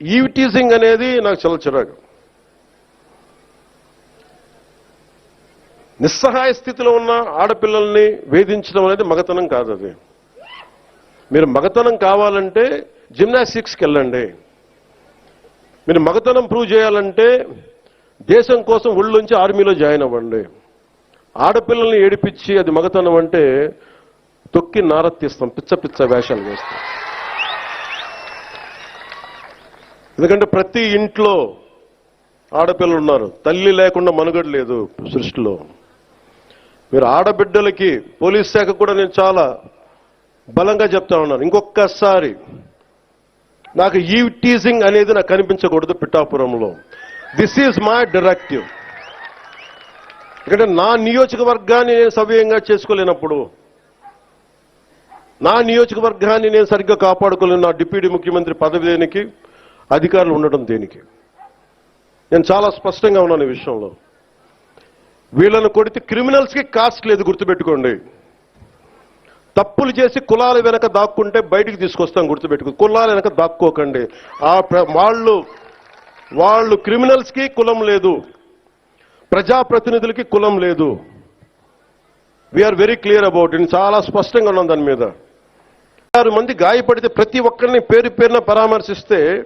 Eve teasing అనేది నాకు చాలా చిరాకు. నిస్సహాయ స్థితిలో ఉన్న ఆడపిల్లల్ని వేధించడం అనేది మగతనం కాదు అది. మీరు మగతనం కావాలంటే జిమ్నాస్టిక్స్కి వెళ్ళండి మీరు మగతనం ప్రూవ్ చేయాలంటే దేశం కోసం ఒళ్ళుంచి ఆర్మీలో జాయిన్ అవ్వండి. ఆడపిల్లల్ని ఏడిపించి అది మగతనం అంటే తొక్కి నారత్తిస్తాం పిచ్చ పిచ్చ వేషాలు వేస్తాం. ఎందుకంటే ప్రతి ఇంట్లో ఆడపిల్లలు ఉన్నారు. తల్లి లేకుండా మనుగడ లేదు సృష్టిలో. మీరు ఆడబిడ్డలకి పోలీస్ శాఖ కూడా నేను చాలా బలంగా చెప్తా ఉన్నాను. ఇంకొకసారి నాకు ఈ టీజింగ్ అనేది నాకు కనిపించకూడదు పిఠాపురంలో. దిస్ ఈజ్ మై డైరెక్టివ్ ఎందుకంటే నా నియోజకవర్గాన్ని నేను సవ్యంగా చేసుకోలేనప్పుడు నా నియోజకవర్గాన్ని నేను సరిగ్గా కాపాడుకోలేను. నా డిప్యూటీ ముఖ్యమంత్రి పదవి దేనికి అధికారులు ఉండడం దేనికి? నేను చాలా స్పష్టంగా ఉన్నాను ఈ విషయంలో. వీళ్ళను కొడితే క్రిమినల్స్కి కాస్ట్ లేదు గుర్తుపెట్టుకోండి. తప్పులు చేసి కులాల వెనక దాక్కుంటే బయటికి తీసుకొస్తాం గుర్తుపెట్టుకో కులాల వెనక దాక్కోకండి. ఆ ప్ర- వాళ్ళు వాళ్ళు క్రిమినల్స్కి కులం లేదు. ప్రజాప్రతినిధులకి కులం లేదు. We're very clear about it చాలా స్పష్టంగా ఉన్నాం దాని మీద. ఆరు మంది గాయపడితే ప్రతి ఒక్కరిని పేరు పేరున పరామర్శిస్తే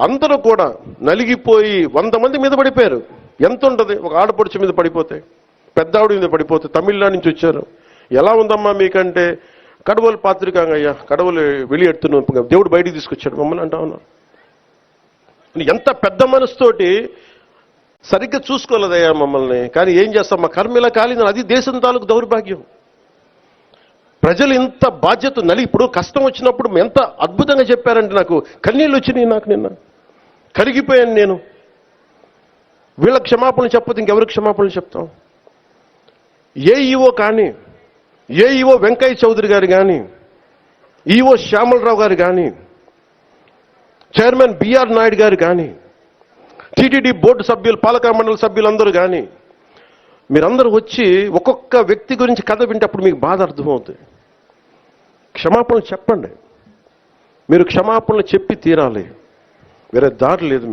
అందరూ కూడా నలిగిపోయి వంద మంది మీద పడిపోయారు. ఎంత ఉంటుంది? ఒక ఆడపడుచు మీద పడిపోతే పెద్ద ఆవిడ మీద పడిపోతే తమిళనాడు నుంచి వచ్చారు. ఎలా ఉందమ్మా మీకంటే? కడవలు పాత్రికాంగయ్యా కడవలు వెళ్ళి దేవుడు బయటికి తీసుకొచ్చాడు. మమ్మల్ని అంటా ఉన్నా ఎంత పెద్ద మనసుతోటి సరిగ్గా చూసుకోలేదయ్యా మమ్మల్ని. కానీ ఏం చేస్తాం మా కర్మ ఇలా అది దేశం తాలూకు దౌర్భాగ్యం. ప్రజలు ఇంత బాధ్యత నలి ఇప్పుడు కష్టం వచ్చినప్పుడు ఎంత అద్భుతంగా చెప్పారంటే నాకు కన్నీళ్ళు వచ్చినాయి నాకు నిన్న. కరిగిపోయాను నేను. వీళ్ళ క్షమాపణలు చెప్పదు ఇంకెవరు క్షమాపణలు చెప్తాం? ఏ ఈవో కానీ ఏ ఈవో వెంకయ్య చౌదరి గారు కానీ ఈవో శ్యామలరావు గారు కానీ చైర్మన్ బిఆర్ నాయుడు గారు కానీ టీటీడీ బోర్డు సభ్యులు పాలక మండలి సభ్యులందరూ కానీ మీరందరూ వచ్చి ఒక్కొక్క వ్యక్తి గురించి కథ వింటే అప్పుడు మీకు బాధ అర్థమవుతుంది క్షమాపణలు చెప్పండి. మీరు క్షమాపణలు చెప్పి తీరాలి. వేరే దారి లేదు